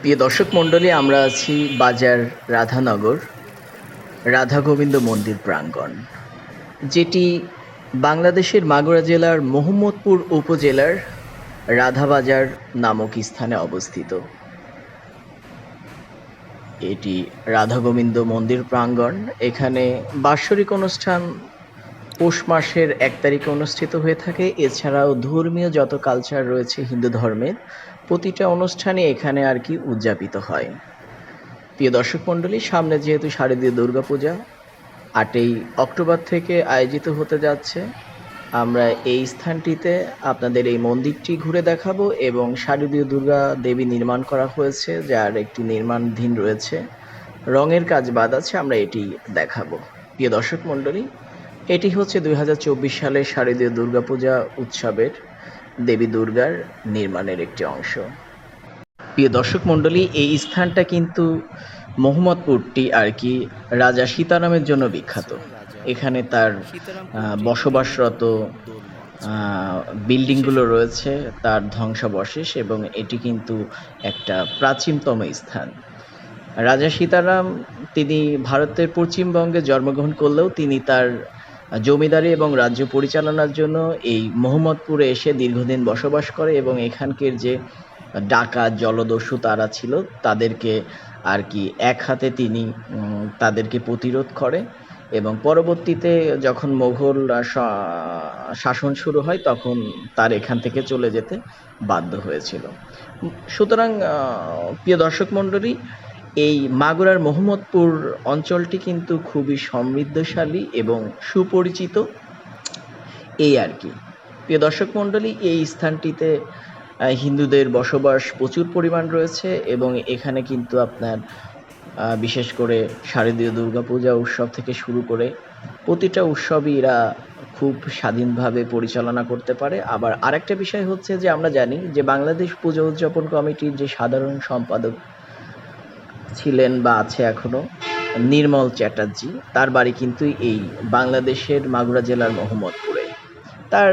প্রিয় দর্শক মণ্ডলী, আমরা আছি বাজার রাধানগর রাধা গোবিন্দ মন্দির প্রাঙ্গণ, যেটি বাংলাদেশের মাগুরা জেলার মোহাম্মদপুর উপজেলার রাধাবাজার নামক স্থানে অবস্থিত। এটি রাধা গোবিন্দ মন্দির প্রাঙ্গণ। এখানে বাৎসরিক অনুষ্ঠান পৌষ মাসের এক তারিখে অনুষ্ঠিত হয়ে থাকে। এছাড়াও ধর্মীয় যত কালচার রয়েছে হিন্দু ধর্মের, প্রতিটা অনুষ্ঠানে এখানে আর কি উদযাপিত হয়। প্রিয় দর্শক মণ্ডলী, সামনে যেহেতু শারদীয় দুর্গাপূজা, আটই অক্টোবর থেকে আয়োজিত হতে যাচ্ছে। আমরা এই স্থানটিতে আপনাদের এই মন্দিরটি ঘুরে দেখাবো এবং শারদীয় দুর্গা দেবী নির্মাণ করা হয়েছে, যার একটি নির্মাণধীন রয়েছে। রঙের কাজ বাদ আছে, আমরা এটি দেখাবো। প্রিয় দর্শক মণ্ডলী এটি হচ্ছে দুই সালের শারদীয় দুর্গাপূজা উৎসবের দেবী দুর্গার নির্মাণের একটি অংশ। প্রিয় দর্শক মণ্ডলী, এই স্থানটা কিন্তু মোহাম্মদপুরটি আর কি রাজা সীতারামের জন্য বিখ্যাত। এখানে তার বসবাসরত বিল্ডিংগুলো রয়েছে, তার ধ্বংসাবশেষ এবং এটি কিন্তু একটা প্রাচীনতম স্থান। রাজা সীতারাম, তিনি ভারতের পশ্চিমবঙ্গে জন্মগ্রহণ করলেও তিনি তার জমিদারি এবং রাজ্য পরিচালনার জন্য এই মোহাম্মদপুরে এসে দীর্ঘদিন বসবাস করে এবং এখানকার যে ডাকাত জলদস্যু তারা ছিল, তাদেরকে আর কি এক হাতে তিনি তাদেরকে প্রতিরোধ করে এবং পরবর্তীতে যখন মোঘল শাসন শুরু হয় তখন তার এখান থেকে চলে যেতে বাধ্য হয়েছিল। সুতরাং প্রিয় দর্শক মণ্ডলী এই মাগুরার মোহাম্মদপুর অঞ্চলটি কিন্তু খুবই সমৃদ্ধশালী এবং সুপরিচিত। এই আর কি। প্রিয় দর্শক মণ্ডলী, এই স্থানটিতে হিন্দুদের বসবাস প্রচুর পরিমাণ রয়েছে এবং এখানে কিন্তু আপনার বিশেষ করে শারদীয় দুর্গাপূজা উৎসব থেকে শুরু করে প্রতিটা উৎসবই এরা খুব স্বাধীনভাবে পরিচালনা করতে পারে। আবার আরেকটা বিষয় হচ্ছে যে আমরা জানি যে বাংলাদেশ পূজা উদযাপন কমিটির যে সাধারণ সম্পাদক ছিলেন বা আছে এখনও, নির্মল চ্যাটার্জি। তার বাড়ি কিন্তু এই বাংলাদেশের মাগুরা জেলার মোহাম্মদপুরে। তার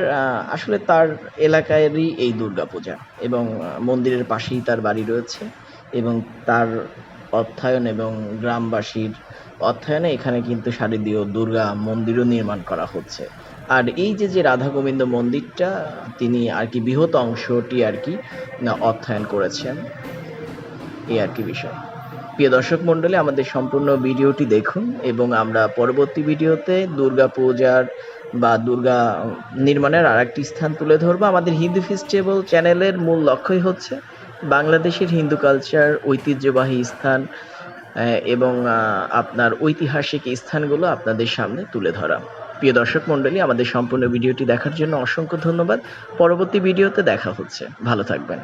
আসলে তার এলাকারই এই দুর্গাপূজা এবং মন্দিরের পাশেই তার বাড়ি রয়েছে এবং তার অর্থায়ন এবং গ্রামবাসীর অর্থায়নে এখানে কিন্তু শারদীয় দুর্গা মন্দিরও নির্মাণ করা হচ্ছে। আর এই যে যে রাধা গোবিন্দ মন্দিরটা, তিনি আর কি বৃহৎ অংশটি আর কি, অর্থায়ন করেছেন, এই আর কি বিষয়। প্রিয় দর্শক মণ্ডলী, আমাদের সম্পূর্ণ ভিডিওটি দেখুন এবং আমরা পরবর্তী ভিডিওতে দুর্গা পূজার বা দুর্গা নির্মাণের আর একটি স্থান তুলে ধরবো। আমাদের হিন্দু ফেস্টিভ্যাল চ্যানেলের মূল লক্ষ্যই হচ্ছে বাংলাদেশের হিন্দু কালচার ঐতিহ্যবাহী স্থান এবং আপনার ঐতিহাসিক স্থানগুলো আপনাদের সামনে তুলে ধরা। প্রিয় দর্শক মণ্ডলী, আমাদের সম্পূর্ণ ভিডিওটি দেখার জন্য অসংখ্য ধন্যবাদ। পরবর্তী ভিডিওতে দেখা হচ্ছে। ভালো থাকবেন।